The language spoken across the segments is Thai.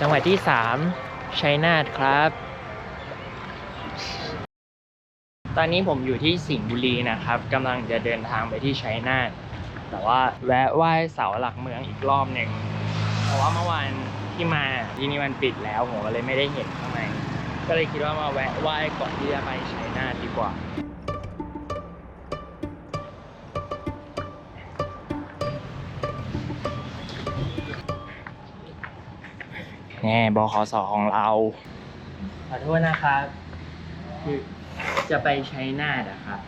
จังหวัดที่3ชัยนาทครับ ตอนนี้ผมอยู่ที่สิงห์บุรีนะครับกำลังจะเดินทางไปที่ชัยนาทแต่ว่าแวะไหว้เสาหลักเมืองอีกรอบหนึ่งเพราะว่าเมื่อวานที่มาที่นี่มันปิดแล้วผมก็เลยไม่ได้เห็นข้างในก็เลยคิดว่ามาแวะไหว้ก่อนที่จะไปชัยนาทดีกว่า น่บขสของเรา ขอโทษนะครับคือจะไปชัยนาทอะครับ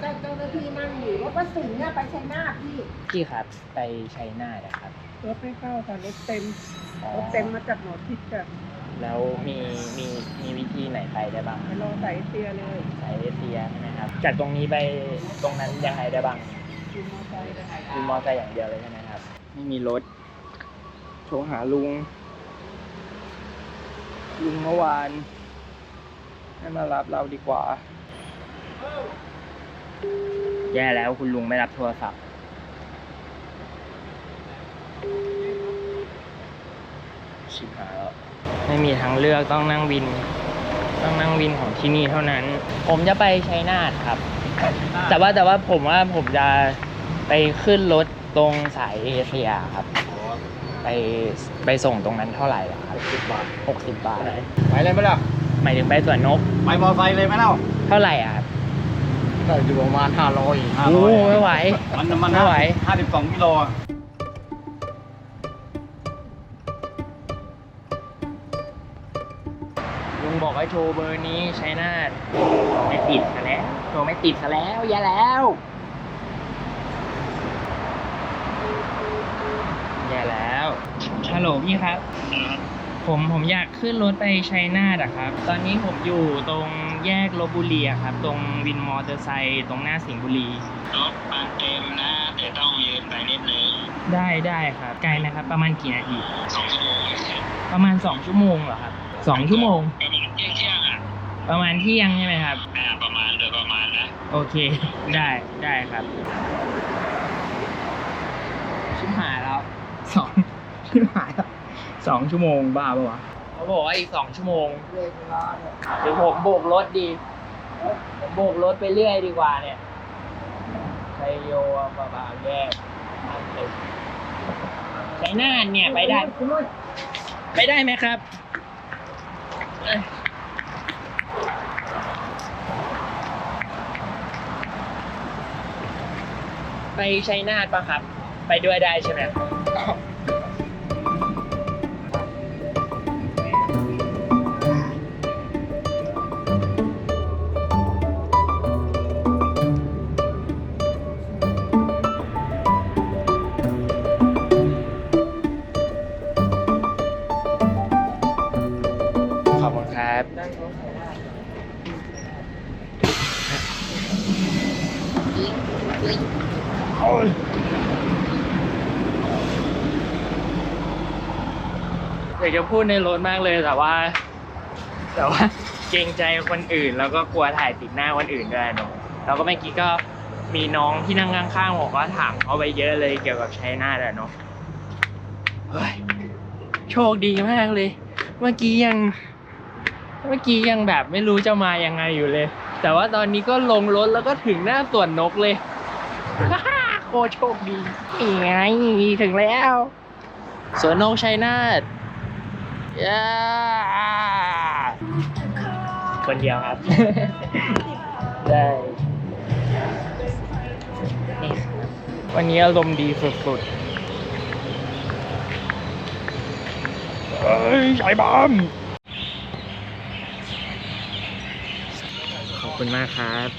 เจ้าเจ้าหน้าที่นั่งอยู่รถประสิงห์เนี่ยไปชัยนาทพี่พี่ครับไปชัยนาทอะครับรถไม่เข้าค่ะรถเต็มอ๋อรถเต็มมาจากหนองทิศจ้ะแล้วมีมีมีวิธีไหนไปได้บ้างไปรอสายเตียเลยสายเอเชียใช่ไหมครับ จากตรงนี้ไปตรงนั้นยังไงได้บ้างขี่มอเตอร์ไซค์มีมอเตอร์ไซค์อย่างเดียวเลยใช่ไหมครับ ไม่มีรถโทรหาลุง ลุงเมื่อวาน ให้มารับเราดีกว่า แย่แล้วคุณลุงไม่รับโทรศัพท์ ชิบหายแล้ว ไม่มีทางเลือกต้องนั่งวิน ต้องนั่งวินของที่นี่เท่านั้น ผมจะไปชัยนาทครับ แต่ว่าแต่ว่าผมว่าผมจะไปขึ้นรถตรงสายเอเชียครับ ไปไปส่งตรงนั้นเท่าไหร่ล่ะครับสิบบาทหกสิบบาท ไปเลยไหมล่ะหมายถึงไปสวนนกไปมอไซค์เลยไหมเล่าเท่าไหร่อะครับก็อยู่ประมาณห้าร้อยห้าโอ้ร้อยไม่ไหว มันมันไม่ไหว ห้าสิบสองกิโลอะลุงบอกให้โทรเบอร์นี้ใช้นาทไม่ติดซะแล้วโทรไม่ติดซะแล้วอย่าแล้วอย่าแล้ว ฮัลโหลพี่ครับ ผมผมอยากขึ้นรถไปชัยนาทอะครับ ตอนนี้ผมอยู่ตรงแยกลบบุรีอะครับ ตรงวินมอเตอร์ไซค์ตรงหน้าสิงห์บุรี รถมันเต็มนะแต่ต้องยืนไปนิดนึง ได้ได้ครับ ไกลไหมครับ ประมาณกี่นาที สองชั่วโมงประมาณสองชั่วโมงเหรอครับสองชั่วโมง ประมาณเที่ยงเที่ยงๆอะประมาณเที่ยงใช่ไหมครับ อ่า ประมาณโดยประมาณนะ โอเค ได้ได้ครับ ชิบหายแล้วสอง ชิบหายแล้วสองชั่วโมงบ้าปะวะเขาบอกว่าอีกสองชั่วโมงเวลาเนี่ยหรือผมโบกรถดีผมโบกรถไปเรื่อยดีกว่าเนี่ยชัยโยบาบาแยกทางตึกใช้หน้าทเนี่ยไปได้คุณนุ่นไปได้ไหมครับเอ้ยไปชัยนาทปะครับ ไปด้วยได้ใช่ไหม อยากจะพูดในรถมากเลยแต่ว่า แต่ว่าเกรงใจคนอื่น แล้วก็กลัวถ่ายติดหน้าคนอื่นด้วยเนอะแล้วก็เมื่อกี้ก็มีน้องที่นั่งข้างๆบอกว่าถามเขาไปเยอะเลยเกี่ยวกับใชัยนาทอะเนาะเฮ้ยโชคดีมากเลย เมื่อกี้ยัง เมื่อกี้ยังแบบไม่รู้จะมายังไงอยู่เลย แต่ว่าตอนนี้ก็ลงรถแล้วก็ถึงหน้าสวนนกเลย คตรโชคดีนี่ไงถึงแล้ว สวนนกชัยนาทย้าคนเดียวครับ ได้นี่ครับวันนี้อารมณ์ดีสุดๆเฮ้ยชายบอมขอบคุณมากครับ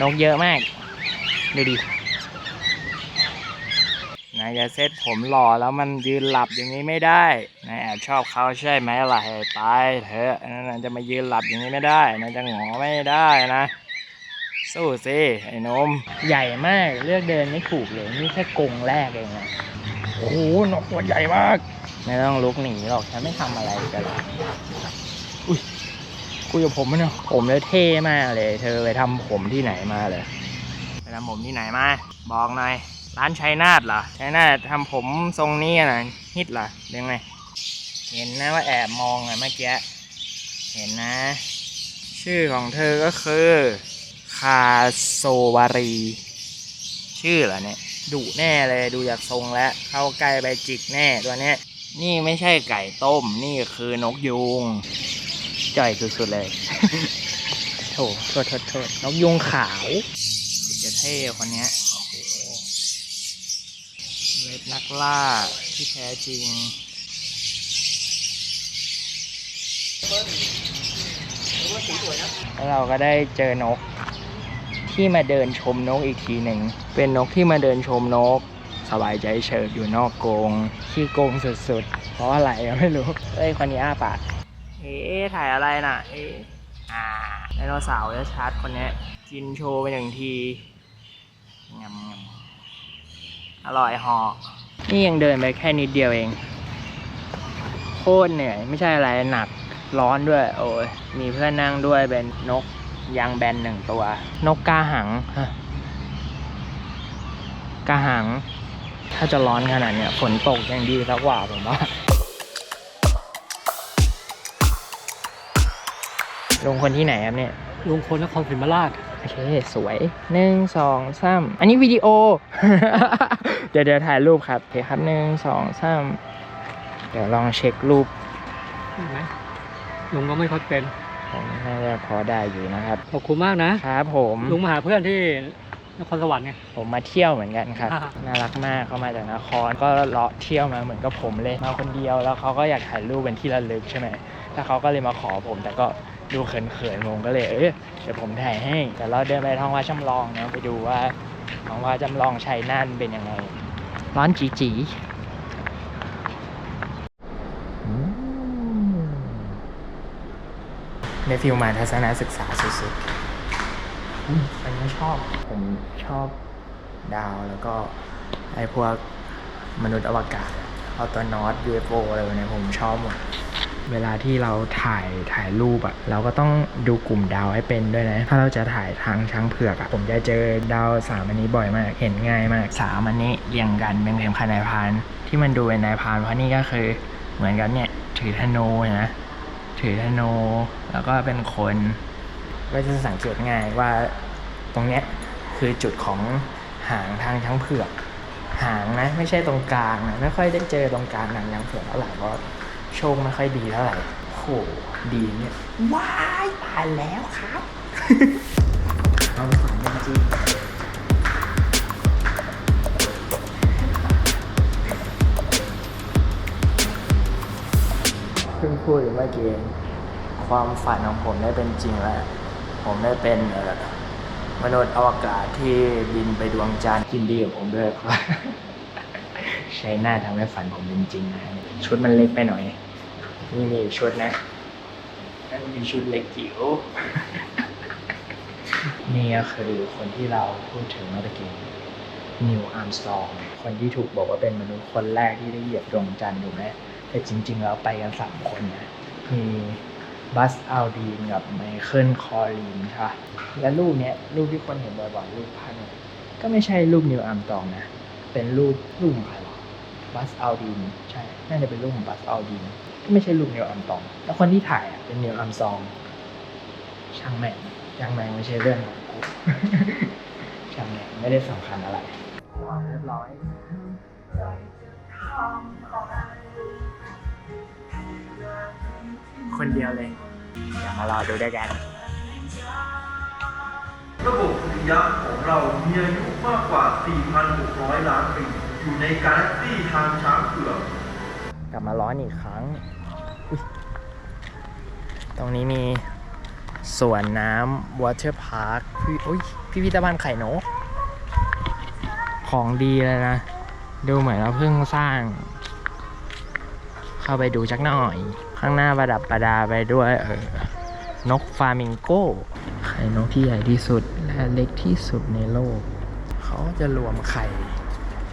นกเยอะมาก ดูดินายจะเซ็ตผมหล่อแล้วมันยืนหลับอย่างนี้ไม่ได้นายแอบชอบเขาใช่ไหมล่ะให้ตายเถอะนั่นจะมายืนหลับอย่างนี้ไม่ได้นายจะหงอไม่ได้นะ สู้สิไอ้นม ใหญ่มากเลือกเดินไม่ถูกเลย นี่แค่กรงแรกเองนะโอ้โหนกตัวใหญ่มาก ไม่ต้องลุกหนีหรอกฉันไม่ทำอะไรกันหรอกอุ้ยคุยกับผมมั้ยเนี่ยผมเลยเท่มากเลย เธอไปทำผมที่ไหนมาเลยไปทำผมที่ไหนมาบอกหน่อยร้านชัยนาทเหรอชัยนาททำผมทรงนี้อะนะฮิตเหรอเรื่องไงเห็นนะว่าแอบมองอะเมื่อกี้เห็นนะ ชื่อของเธอก็คือคาโซวารี ชื่อเหรอเนี่ยดุแน่เลยดูจากทรงแล้วเข้าใกล้ไปจิกแน่ตัวเนี้ย นี่ไม่ใช่ไก่ต้ม นี่คือนกยูงจ่อยสุดๆเลย โถโทษโทษโทษนกยูงขาวจะเท่คนนี้โอ้โหเล็บนักล่าที่แท้จริงแล้วเราก็ได้เจอนกที่มาเดินชมนกอีกทีหนึ่ง เป็นนกที่มาเดินชมนก สบายใจเฉิบอยู่นอกกรงขี้โกงสุดๆ เพราะอะไรก็ไม่รู้ เอ้ยคนนี้อ้าปากเอ๊ะถ่ายอะไรน่ะ เอ๊ะอ่าไดโนเสาร์จะชัดคนเนี้ยกินโชว์ไปหนึ่งทีงำงำอร่อยเหอนี่ยังเดินไปแค่นิดเดียวเอง โคตรเหนื่อยไม่ใช่อะไรหนักร้อนด้วย โอ้ยมีเพื่อนนั่งด้วยเป็นนกยางแบนหนึ่งตัว นกกาหังฮะกาหัง ถ้าจะร้อนขนาดเนี้ยฝนตกยังดีสักกว่าผมว่าลงคนที่ไหนครับเนี่ยลุงคนนครศรีธรรมราชโอเค สวยหนึ่งสองสามอันนี้วิดีโอ เดี๋ยวเดี๋ยวถ่ายรูปครับโอเคครับหนึ่งสองสามเดี๋ยวลองเช็ครูปเห็นไหมลุงก็ไม่ค่อยเป็นผมน่าจะพอได้อยู่นะครับ ขอบคุณมากนะครับผม ลุงมาหาเพื่อนที่ นครสวรรค์ไง ผมมาเที่ยวเหมือนกันครับ อ่า น่ารักมากเขามาจากนครก็เลาะเที่ยวมาเหมือนกับผมเลยมาคนเดียวแล้วเขาก็อยากถ่ายรูปเป็นที่ระลึกใช่ไหมแล้วเขาก็เลยมาขอผม แต่ก็ดูเขินๆผมก็เลยเออเดี๋ยวผมถ่ายให้แต่เราเดินไปท้องว่าจำลองนะไปดูว่าท้องว่าจำลองชัยน่านเป็นยังไงร้อนจีจีอืมในฟิลมาทัศนศึกษาสุดๆอืม อันนี้ชอบผมชอบดาวแล้วก็ไอพวกมนุษย์อวกาศเอาตัวนอต UFO อฟโออะไรพวกนี้ผมชอบหมดเวลาที่เราถ่ายถ่ายรูปอะเราก็ต้องดูกลุ่มดาวให้เป็นด้วยนะ ถ้าเราจะถ่ายทางช้างเผือกอะผมจะเจอดาวสามอันนี้บ่อยมาก เห็นง่ายมากสามอันนี้เรียงกันเป็นเข็มขัดนายพาน ที่มันดูเป็นนายพานเพราะนี่ก็คือเหมือนกับเนี่ย ถือธนูนะ ถือธนูแล้วก็เป็นคน ก็จะสังเกตง่ายว่าตรงเนี้ยคือจุดของหางทางช้างเผือก หางนะไม่ใช่ตรงกลางนะไม่ค่อยได้เจอตรงกลางหางช้างเผือกเท่าไหร่เพราะโชคไม่ค่อยดีเท่าไหร่โหดีเนี่ยว้ายตายแล้วครับเอาไปฝันจริงเพิ่งพูดอยู่เมื่อกี้ความฝันของผมได้เป็นจริงแล้ว ผมได้เป็นเอ่อมนุษย์อวกาศที่บินไปดวงจันทร์กินดีกับผมด้วยครับใช้หน้าทำให้ฝันผมเป็นจริงนะ ชุดมันเล็กไปหน่อย นี่มีอีกชุดนะนั่นมีชุดเล็กจิ๋วนี่ก็คือคนที่เราพูดถึงเมื่อกี้นิวอาร์มสตรองคนที่ถูกบอกว่าเป็นมนุษย์คนแรกที่ได้เหยียบดวงจันทร์ถูกไหมแต่จริง ๆ แล้วไปกันสามคนนะมี บัสอัลดีนกับไมเคิลคอรีนค่ะ และรูปเนี้ยรูปที่คนเห็นบ่อยๆรูปพันเนี่ยก็ไม่ใช่รูปนิวอาร์มตองนะ เป็นรูปรูปของใครวะบัสอัลดีนใช่น่าจะเป็นรูปของบัสอัลดีนก็ไม่ใช่รูปนิวอาร์มตอง แล้วคนที่ถ่ายอะเป็นนิวอาร์มสตรอง ช่างแม่งช่างแม่งไม่ใช่เรื่องของกูช่างแม่งไม่ได้สำคัญอะไรเรียบร้อย คนเดียวเลย เดี๋ยวมารอดูด้วยกัน ระบบสุริยะของเรามีอายุมากกว่า 4,600 ล้านปี อยู่ในกาแล็กซี่ทางช้างเผือกกลับมาร้อนอีกครั้งอุ๊ยตรงนี้มีสวนน้ำวอเตอร์พาร์คพี่อุ้ยพิพิธภัณฑ์ไข่นก ของดีเลยนะ ดูเหมือนเราเพิ่งสร้าง เข้าไปดูจักหน่อย ข้างหน้าประดับประดาไปด้วยเออนกฟามิงโก้ไข่นกที่ใหญ่ที่สุดและเล็กที่สุดในโลก เขาจะรวมไข่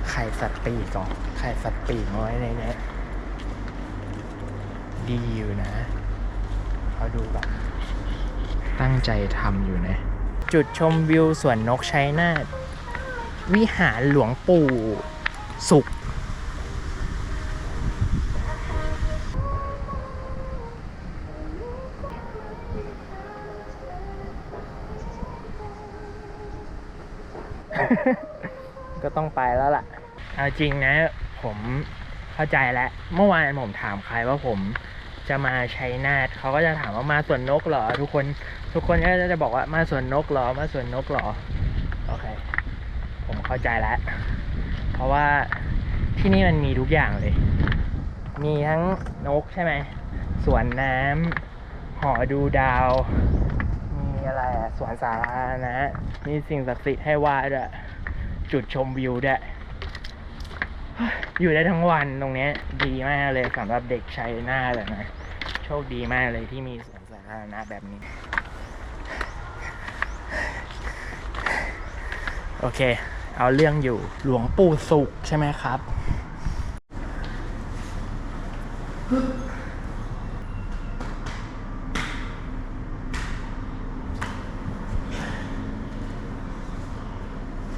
ไข่สัตว์ปีกก่อนไข่สัตว์ปีกไว้ในนี้ดีอยู่นะเขาดูแบบ ตั้งใจทำอยู่นะ จุดชมวิวสวนนกชัยนาทวิหารหลวงปู่สุข ก็ต้องไปแล้วล่ะ เอาจริงนะผมเข้าใจแล้ว เมื่อวานผมถามใครว่าผมจะมาชัยนาทเขาก็จะถามว่ามาสวนนกเหรอ ทุกคน ทุกคนก็จะบอกว่ามาสวนนกเหรอ มาสวนนกเหรอ โอเค ผมเข้าใจแล้ว เพราะว่าที่นี่มันมีทุกอย่างเลย มีทั้งนกใช่ไหม สวนน้ำหอดูดาว อะไรอะสวนสาธารณะมีสิ่งศักดิ์สิทธิ์ให้ไหว้ด้วยจุดชมวิวด้วยอยู่ได้ทั้งวันตรงนี้ดีมากเลยสำหรับเด็กชัยนาเลยนะ โชคดีมากเลยที่มีสวนสาธารณะแบบนี้ โอเค เอาเรื่องอยู่หลวงปู่สุขใช่ไหมครับ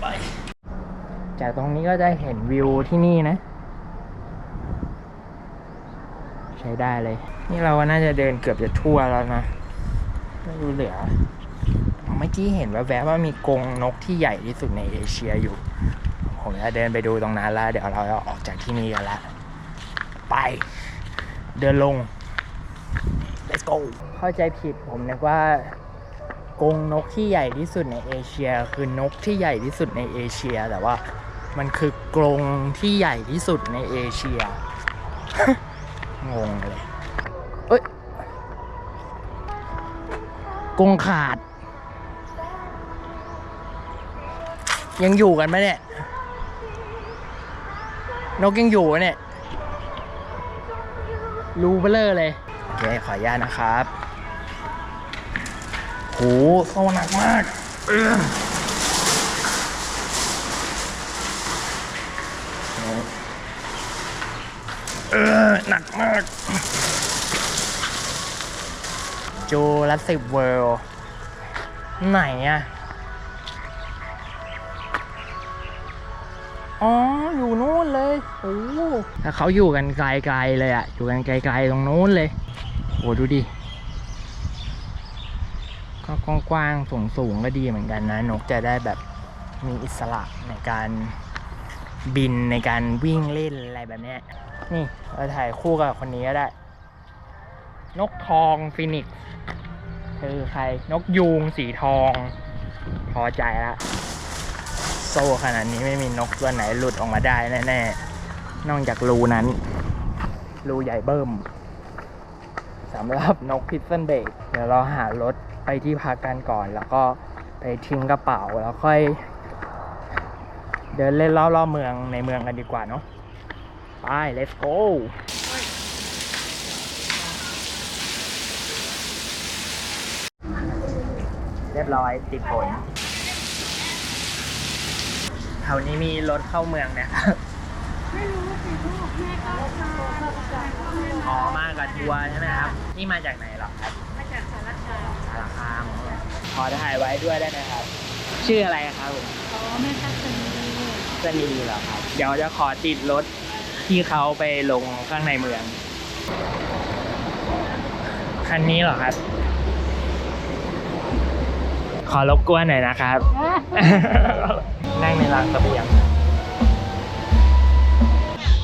ไป จากตรงนี้ก็จะเห็นวิวที่นี่นะ ใช้ได้เลย นี่เราน่าจะเดินเกือบจะทั่วแล้วนะไม่รู้เหลือเมื่อกี้เห็นแวบๆว่ามีกรงนกที่ใหญ่ที่สุดในเอเชียอยู่ ผมจะเดินไปดูตรงนั้นแล้ว เดี๋ยวเราจะออกจากที่นี่กันละไป เดินลง let's go เข้าใจผิดผมนึกว่ากรงนกที่ใหญ่ที่สุดในเอเชีย คือนกที่ใหญ่ที่สุดในเอเชีย แต่ว่า มันคือกรงที่ใหญ่ที่สุดในเอเชีย งงเลยเอ้ยกรงขาด ยังอยู่กันไหมเนี่ย นกยังอยู่เนี่ย รูเบลอเลยโอเคขออนุญาตนะครับ โหโซหนักมาก เออหนักมากจูรัสสิบเวิลด์ไหนอะอ๋อ อยู่นู้นเลย โอ้ถ้าเขาอยู่กันไกลๆเลยอะอยู่กันไกลๆตรงนู้นเลยโอ้ดูดิ ก็กว้างๆสูงๆก็ดีเหมือนกันนะ นกจะได้แบบมีอิสระในการ บินในการวิ่งเล่นอะไรแบบนี้นี่เราถ่ายคู่กับคนนี้ก็ได้ นกทองฟินิกซ์คือใครนกยูงสีทอง พอใจละโซ่ขนาดนี้ไม่มีนกตัวไหนหลุดออกมาได้แน่ๆ นอกจากรูนั้น รูใหญ่เบิ่มสำหรับนกพิซซันเบกเดี๋ยวเราหารถไปที่พักกันก่อน แล้วก็ไปทิ้งกระเป๋าแล้วค่อย เดินเล่นรอบๆเมืองในเมืองกันดีกว่าเนาะไป let's go เรียบร้อยติดผลแถวนี้มีรถเข้าเมืองเนะครับไม่รู้สิลูกแม่ก็อ๋อมากับทัวร์ใช่ไหมครับ นี่มาจากไหนหรอครับ มาจากสารคามสารคามขอถ่ายไว้ด้วยได้ไหมครับ ชื่ออะไรครับผมอ๋อแม่ทัศนี สนีเหรอครับ เดี๋ยวจะขอติดรถที่เขาไปลงข้างในเมือง คันนี้เหรอครับ ขอรบกวนหน่อยนะครับ นั่งในรางเสบียง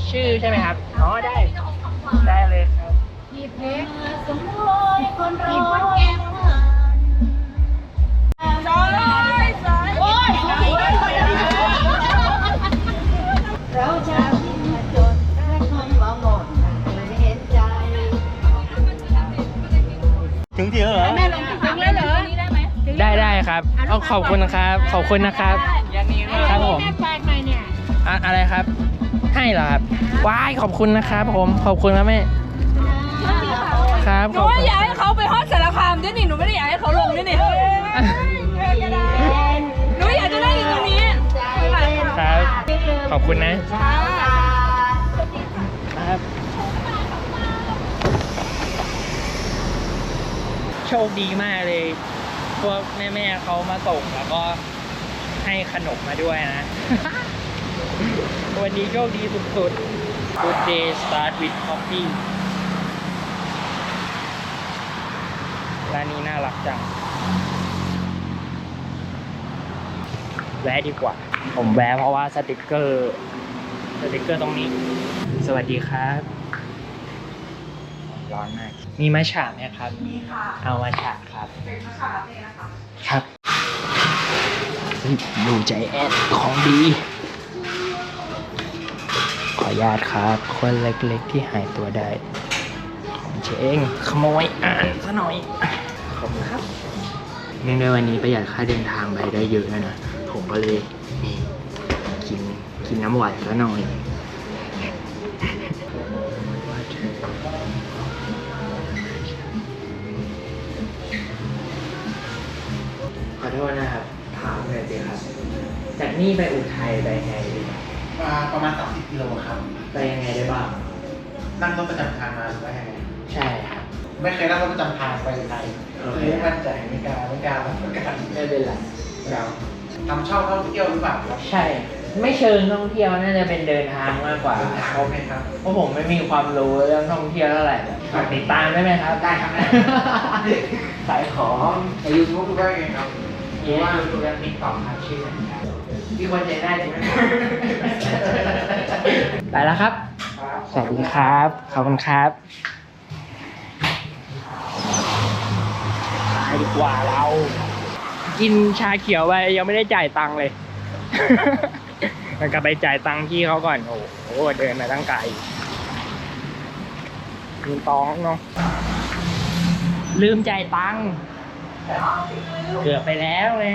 ชื่อใช่ไหมครับ อ๋อได้ ได้เลยครับหยิบเล็กสมมติคนรอย เราจะกินมาจนและคนว่าหมดไม่เห็นใจ ถึงที่แล้วเหรอ แม่ลงถึงแล้วเหรอได้ไหมได้ได้ครับเอาขอบคุณนะครับ ขอบคุณนะครับครับผมแม่แปลกหน่อยเนี่ยอะอะไรครับ ให้เหรอครับว้ายขอบคุณนะครับ ผมขอบคุณครับแม่ครับหขนูอบว่าคุณอยากให้เขาไปฮอดสารคามด้วยนี่หนูไม่ได้อยากให้เขาลงด้วยนี่หนู ขอบคุณนะ ครับโชคดีมากเลย พวกแม่ ๆเขามาส่งแล้วก็ให้ขนมมาด้วยนะ วันนี้โชคดีสุดๆ Good day start with coffee ร้านนี้น่ารักจัง แวะดีกว่า ผมแวะเพราะว่าสติกเกอร์สติกเกอร์ตรงนี้ สวัสดีครับ ร้อนมาก มีมะฉาไหมครับ มีค่ะ เอามะฉาครับ เป็นมะฉาเลยนะคะ ครับดูใจแอดของดี ขออนุญาตครับ คนเล็กๆที่หายตัวได้ ของเชงขโมยอ่านซะหน่อย ขอบคุณครับเนื่องในวันนี้ประหยัดค่าเดินทางไปได้เยอะแล้วนะผมก็เลยนี่กิน กินน้ำหวานซะหน่อยขอโทษนะครับ ถามหน่อยสิครับ จากนี่ไปอุทัยไปยังไงดีมาประมาณ 30กิโลครับไปยังไงได้บ้าง นั่งรถประจำทางมาหรือว่ายังไงใช่ครับ ไม่เคยนั่งรถประจำทางไปไทยโอเคเลยไม่มั่นใจไม่กล้าไม่กล้าไม่กล้าไม่เป็นไรเราทำชอบท่องเที่ยวหรือเปล่าครับใช่ ไม่เชิงท่องเที่ยวน่าจะเป็นเดินทางมากกว่าเดินทางโอเคครับ เพราะผมไม่มีความรู้เรื่องท่องเที่ยวเท่าไหร่ฝากติดตามได้ไหมครับ ได้ครับได้สายของในยูทูบดูได้ไงครับหรือว่าดูกันติ๊กต็อกครับชื่ออะไรครับพี่คนใจได้จริงไหมไปแล้วครับ สวัสดีครับ ขอบคุณครับไปดีกว่าเรา กินชาเขียวไปยังไม่ได้จ่ายตังค์เลย มันกลับไปจ่ายตังค์พี่เขาก่อน โอ้โห เดินมาตั้งไกลลืมตองเนาะ ลืมจ่ายตังค์ เกือบไปแล้วไง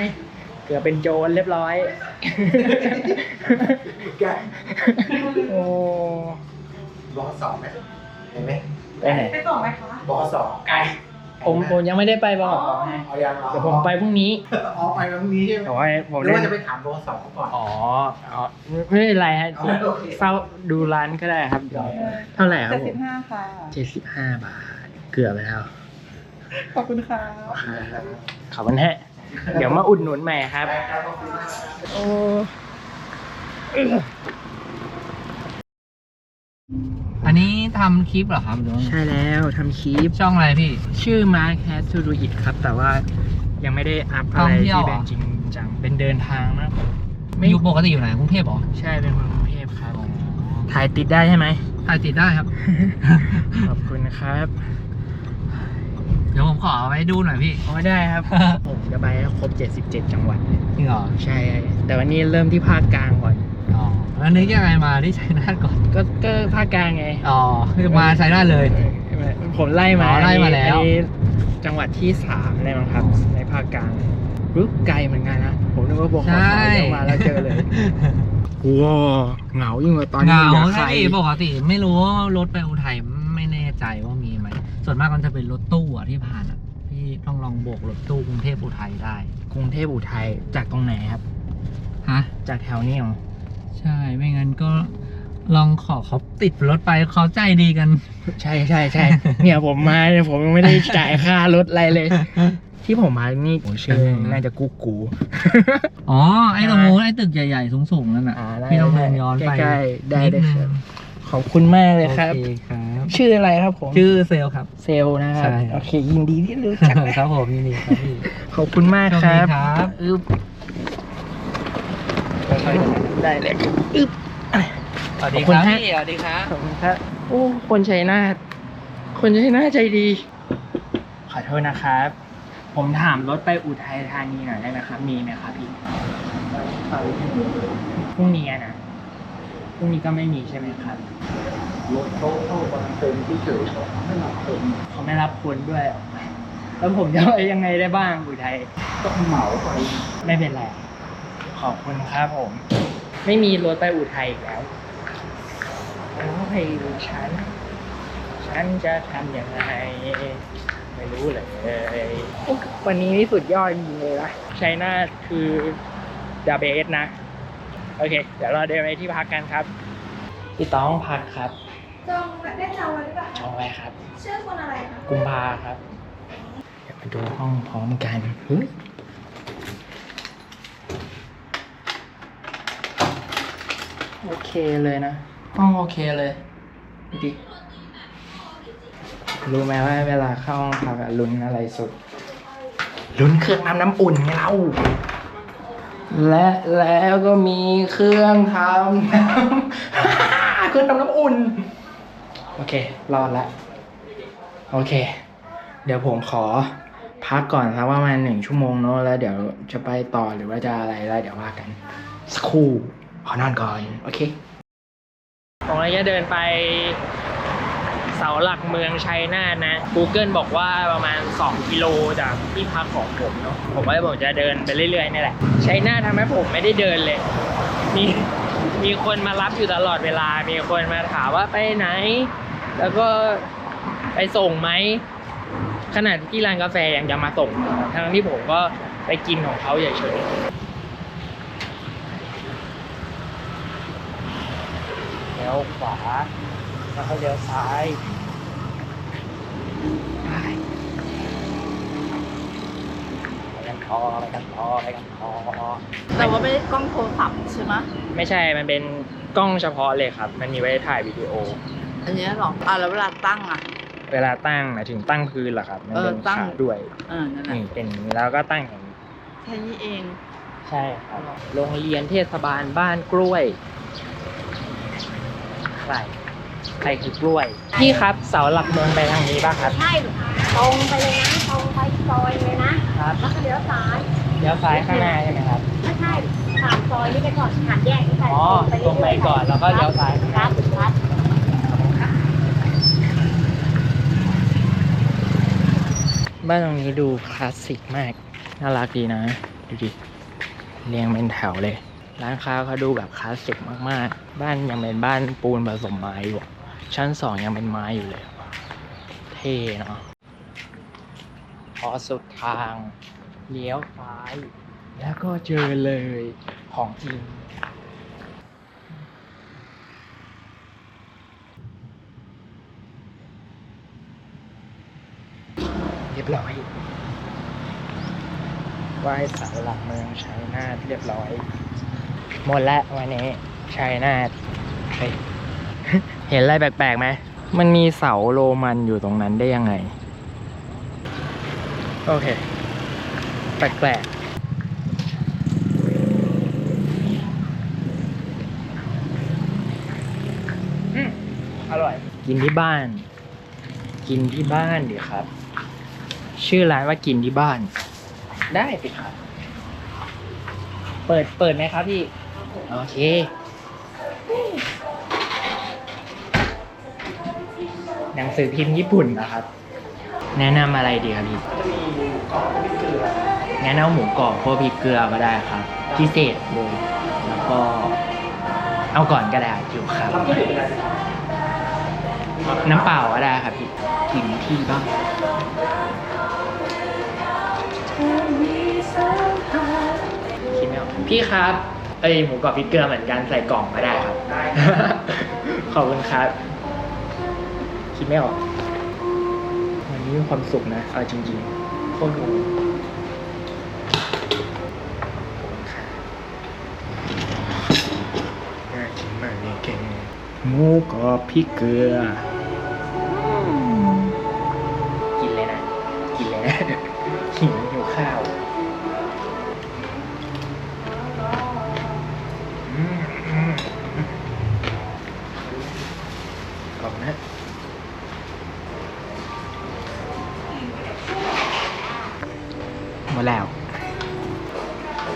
เกือบเป็นโจรเรียบร้อย โอ้บอสองไหมเห็นไหมไปไหนบอสองไกล ผมผมยังไม่ได้ไปบอกไงเอายังเดี๋ยวผมไปพรุ่งนี้อ๋อไปพรุ่งนี้ใช่ไหมแต่ว่าผมหรือได้ว่าจะไปถามบอสองก่อน อ๋ออ๋อไม่เป็นไรฮะอ๋อโอเค เฝ้าดูร้านก็ได้ครับเดี๋ยวเท่าไหร่ครับผมห้าค่ะ เจ็ดสิบห้าบาท เกือบไปแล้วขอบคุณค่ะขอบคุณฮะเดี๋ยวมาอุดหนุนใหม่ครับได้ครับขอบคุณครับโอ้ อันนี้ทำคลิปเหรอครับหรือว่าใช่แล้วทำคลิป ช่องอะไรพี่ ชื่อ Mark Has to do it ครับ แต่ว่ายังไม่ได้อัพท่อะองไรเที่ยวที่เหรเป็อนจริงจังเป็นเดินทางมากกว่าไม่อยู่ปกติอยู่ไหนกรุงเทพเหรอใช่เป็นคนกรุงเทพครับถ่ายติดได้ใช่ไหม ถ่ายติดได้ครับ ขอบคุณครับเดี๋ยวผมขอไว้ดูหน่อยพี่ อ๋อได้ครับ ผมจะไปให้ครบ 77 จังหวัดเลยจริงเหรอใช่ แต่วันนี้เริ่มที่ภาคกลางก่อน อ๋อ แล้วนึกยังไงมาที่ชัยนาทก่อน ก็ก็ภาคกลางไงอ๋อคือมาชัยนาทเลย ผมไล่มาอ๋อไล่มาแล้ว อันนี้จังหวัดที่สามเลยมั้งครับ ในภาคกลางรู้ไกลเหมือนกันนะ ผมนึกว่าบกขใช่ เดี๋ยวมาแล้วเจอเลยว้าเหงายิ่งกว่าตอนเหนี้งาอยู่กับใช่ใครพี่ปกติไม่รู้ว่ารถไปอุทัยไม่แน่ใจว่ามีไหมส่วนมากมันจะเป็นรถตู้อะที่ผ่านอะพี่ต้องลองโบกรถตู้กรุงเทพอุทัยได้กรุงเทพอุทัยจากตรงไหนครับ ฮะ จากแถวนี้เหรอ ใช่ ไม่งั้นก็ลองขอเขาติดรถไปเขาใจดีกัน ใช่ใช่ใช่เนี่ยผมมาเนี่ยผมยังไม่ได้จ่ายค่ารถอะไรเลย ที่ผมมานี่ผมเชื่อเออน่าจะกุ๊กกู อ๋อ ไอ้ตรงนู้นไอ้ตึกใหญ่ๆสูงๆนั่นอะอ่าได้พี่ต้องเดินย้อนไปใกล้ๆได้นิได้นึครังบขอบคุณมากเลยครับโอเคครับ ชื่ออะไรครับผม ชื่อเซลลครับ เซลลนะครับใช่ครับ โอเค ยินดีที่รู้จักนะครับผมยินดีครับพี่ขอบคุณมากครับ โชคดีครับ อึ๊บ ได้เลยอึ๊บสวัสดีขอบคุคณรับฮะพี่สวัสดีครับขอบคุณครับโอ้ คนชัยนาทคนชัยนาทใจดี ขอโทษนะครับ ผมถามรถไปอุทัยธานีหน่อยได้ไหมครับ มีไหมครับพี่พรุ่งนี้อะนะพรุ่งนี้ก็ไม่มีใช่ไหมครับรถเขาเข้ากำลังเต็มที่เฉยๆไม่หลับคนเขาไม่รับคนด้วยแล้วผมจะไปยังไงได้บ้างอุทัยต้องเหมาไปไม่เป็นไร ขอบคุณครับผม ไม่มีรถไปอุทัยอีกแล้วโอ้ยฉัน ฉันจะทำยังไง ไม่รู้เลยโอ้วันนี้นี่สุดยอดจริงๆเลยนะชัยนาทคือดาเบสนะ โอเค เดี๋ยวเราเดินไปที่พักกันครับพี่ต้องพักครับ จองได้จองไว้หรือเปล่าจองไว้ครับ ชื่อคนอะไรคะกุมภาครับมาดูห้องพร้อมกันอุ๊ย โอเคเลยนะห้องโอเคเลยดูดิรู้ไหมว่าเวลาเข้าห้องพักอะลุ้นอะไรสุดลุ้นเครื่องทำน้ำอุ่นไงเราและแล้วก็มีเครื่องทำน้ำเครื่องทำน้ำอุ่น โอเค รอดแล้วโอเค เดี๋ยวผมขอพักก่อนสักประมาณหนึ่งชั่วโมงเนอะแล้วเดี๋ยวจะไปต่อหรือว่าจะอะไรแล้วเดี๋ยวว่ากัน สักครู่ ขอนอนก่อน โอเคผมจะเดินไปเสาหลักเมืองชัยนาทนะ Google บอกว่าประมาณ 2 กิโลจากที่พักของผมเนาะผมว่าผมจะเดินไปเรื่อยๆนี่แหละชัยนาททำให้ผมไม่ได้เดินเลย มีมีคนมารับอยู่ตลอดเวลา มีคนมาถามว่าไปไหน แล้วก็ไปส่งไหมขนาดที่ร้านกาแฟยังจะมาส่ง ทั้งที่ผมก็ไปกินของเขาเฉยๆ แล้วขวา แล้วก็เลี้ยวซ้ายไปไปกันต่อไปกันต่อไปกันต่อแต่ว่าไม่ได้กล้องโทรศัพท์ใช่ไหมไม่ใช่ มันเป็นกล้องเฉพาะเลยครับ มันมีไว้ถ่ายวิดีโอ อันเนี้ยหรออะแล้วเวลาตั้งอะ เวลาตั้งหมายถึงตั้งพื้นเหรอครับ มันเป็นเออตั้ง ขาด้วยเออนั่นแหละนี่เป็นอย่างนี้แล้วก็ตั้งอย่างนี้แค่นี้เอง ใช่ครับ โรงเรียนเทศบาลบ้านกล้วย ใคร ใครคือกล้วย พี่ครับเสาหลักเมืองไปทางนี้ป่ะครับ ใช่ตรงไปเลยนะตรงไปซอยเลยนะครับแล้วก็เลี้ยวซ้ายเลี้ยวซ้ายข้างหน้าใช่ไหมครับไม่ใช่ผ่านซอยนี้ไปก่อนผ่านแยกนี้ไปอ๋อตรงไปก่อนแล้วก็เลี้ยวซ้ายครับครับบ้านตรงนี้ดูคลาสสิกมาก น่ารักดีนะ ดูดิ เรียงเป็นแถวเลย ร้านค้าเขาดูแบบคลาสสิกมากๆ บ้านยังเป็นบ้านปูนผสมไม้อยู่ ชั้นสองยังเป็นไม้อยู่เลย เท่เนาะ พอสุดทางเลี้ยวซ้าย แล้วก็เจอเลยของจริงเรียบร้อยไหว้สาหลักเมืองชัยนาทเรียบร้อย หมดแล้ววันนี้ชัยนาทเฮ้ยเห็นอะไรแปลกๆไหม มันมีเสาโรมันอยู่ตรงนั้นได้ยังไง โอเค แปลกๆอร่อย กินที่บ้าน กินที่บ้านดีครับ ชื่อร้านว่ากินที่บ้าน ได้สิครับ เปิด เปิดไหมครับพี่ โอเคหนังสือพิมพ์ญี่ปุ่นนะครับ แนะนำอะไรดีครับพี่แนะนำหมูกรอบพวกพริกเกลือก็ได้ครับ พิเศษเลยแล้วก็ เอาก่อนก็ได้อยู่ครับน้ำเปล่าก็ได้ครับพี่กินที่บ้างคิดไม่ออกพี่ครับ เอ้ยหมูกรอบพริกเกลือเหมือนกันใส่กล่องก็ได้ครับ ขอบคุณครับ คิดไม่ออก วันนี้มีความสุขนะเอาจริงๆโคตรงงน่ากินมากนี่เก่งหมูกรอบพริกเกลือ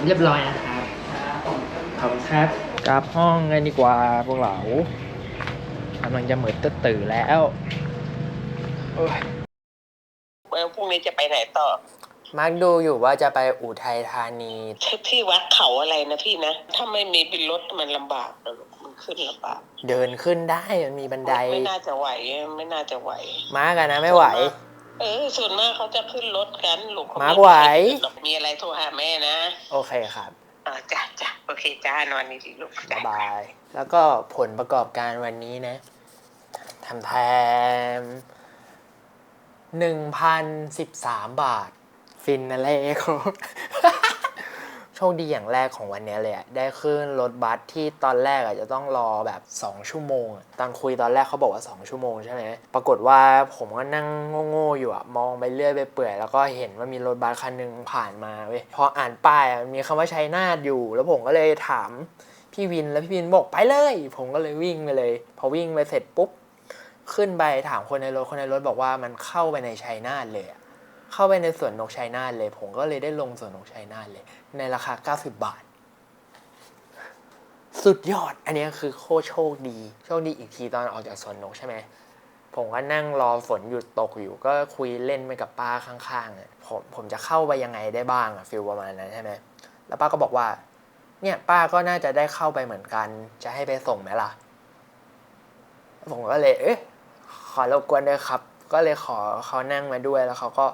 เรียบร้อยนะครับขอบคุณครับกลับห้องกันดีกว่าพวกเรากำลังจะเหมือนจะตื่นแล้วโอ้ยเมื่อพรุ่งนี้จะไปไหนต่อ มาร์กดูอยู่ว่าจะไปอุทัยธานี ที่วัดเขาอะไรนะพี่นะ ถ้าไม่มีเป็นรถมันลำบากนะลูกมันขึ้นลำบากเดินขึ้นได้มันมีบันได ไม่น่าจะไหว ไม่น่าจะไหว มาร์กอะนะไม่ไหว เออส่วนมากเขาจะขึ้นรถกันลูกเขมาร์คไหวหรอกมีอะไรโทรหาแม่นะโอเคครับ อ่าจ้ะจ้ะโอเคจ้านอนดีๆลูกจ้ะบ๊ายบาย แล้วก็ผลประกอบการวันนี้นะทำแทม1,013บาท ฟินนั่นแหละครับ โชคดีอย่างแรกของวันนี้เลยอะได้ขึ้นรถบัสที่ตอนแรกอะจะต้องรอแบบ 2 ชั่วโมง ตอนคุยตอนแรกเขาบอกว่า 2 ชั่วโมงใช่ไหมปรากฏว่าผมก็นั่งโง่ๆอยู่อะมองไปเรื่อยไปเปื่อยแล้วก็เห็นว่ามีรถบัสคันหนึ่งผ่านมาเว้ยพออ่านป้ายมีคำว่าชัยนาทอยู่ แล้วผมก็เลยถามพี่วินแล้วพี่วินบอกไปเลย ผมก็เลยวิ่งไปเลย พอวิ่งไปเสร็จปุ๊บขึ้นไปถามคนในรถคนในรถบอกว่ามันเข้าไปในชัยนาทเลยเข้าไปในสวนนกชัยนาทเลย ผมก็เลยได้ลงสวนนกชัยนาทเลย ในราคา 90 บาท สุดยอด อันนี้คือโคโชคดี โชคดีอีกทีตอนออกจากสวนนกใช่ไหม ผมก็นั่งรอฝนหยุดตกอยู่ ก็คุยเล่นไปกับป้าข้างๆผมผมจะเข้าไปยังไงได้บ้างอะฟิลประมาณนั้นใช่ไหม แล้วป้าก็บอกว่า เนี่ยป้าก็น่าจะได้เข้าไปเหมือนกัน จะให้ไปส่งไหมล่ะ ผมก็เลย เอ๊ะ ขอรบกวนด้วยครับ ก็เลยขอเขานั่งมาด้วยแล้วเขาก็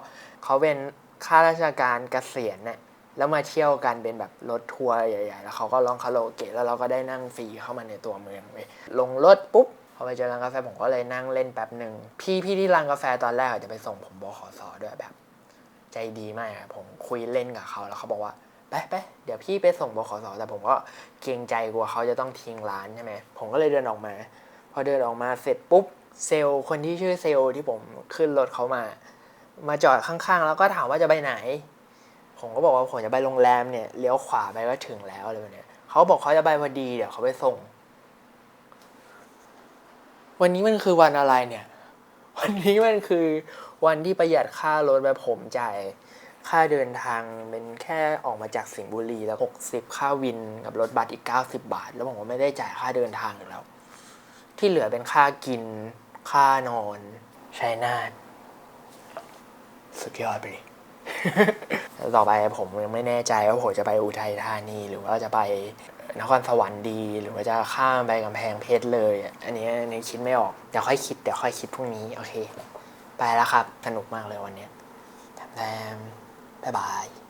เขาเป็นข้าราชการเกษียณเนี่ย แล้วมาเที่ยวกันเป็นแบบรถทัวร์ใหญ่ๆ แล้วเขาก็ร้องคาราโอเกะแล้วเราก็ได้นั่งฟรีเข้ามาในตัวเมืองเว้ยลงรถปุ๊บพอไปเจอร้านกาแฟผมก็เลยนั่งเล่นแป๊บหนึ่งพี่พี่ที่ร้านกาแฟตอนแรกอะจะไปส่งผมบขสด้วยแบบ ใจดีมากครับผมคุยเล่นกับเขาแล้วเขาบอกว่าไปไปเดี๋ยวพี่ไปส่งบขสแต่ผมก็เกรงใจกลัวเขาจะต้องทิ้งร้านใช่ไหมผมก็เลยเดินออกมา พอเดินออกมาเสร็จปุ๊บเซลล์คนที่ชื่อเซลล์ที่ผมขึ้นรถเขามา มาจอดข้างๆ แล้วก็ถามว่าจะไปไหน ผมก็บอกว่าผมจะไปโรงแรมเนี่ยเลี้ยวขวาไปก็ถึงแล้วอะไรแบบเนี้ยเขาบอกเขาจะไปพอดีเดี๋ยวเขาไปส่ง วันนี้มันคือวันอะไรเนี่ย วันนี้มันคือวันที่ประหยัดค่ารถแบบผมจ่ายค่าเดินทางเป็นแค่ออกมาจากสิงห์บุรีแล้ว60ค่าวินกับรถบัสอีก90บบาท แล้วผมก็ไม่ได้จ่ายค่าเดินทางอีกแล้ว ที่เหลือเป็นค่ากิน ค่านอนใช้นาทสุดยอดไปดิแล้ว ต่อไปผมยังไม่แน่ใจว่าผมจะไปอุทัยธานี หรือว่าจะไปนครสวรรค์ดี หรือว่าจะข้ามไปกำแพงเพชรเลย อันนี้นี่คิดไม่ออก เดี๋ยวค่อยคิดเดี๋ยวค่อยคิดพรุ่งนี้ โอเค ไปแล้วครับ สนุกมากเลยวันนี้ยแทมบ๊ายบาย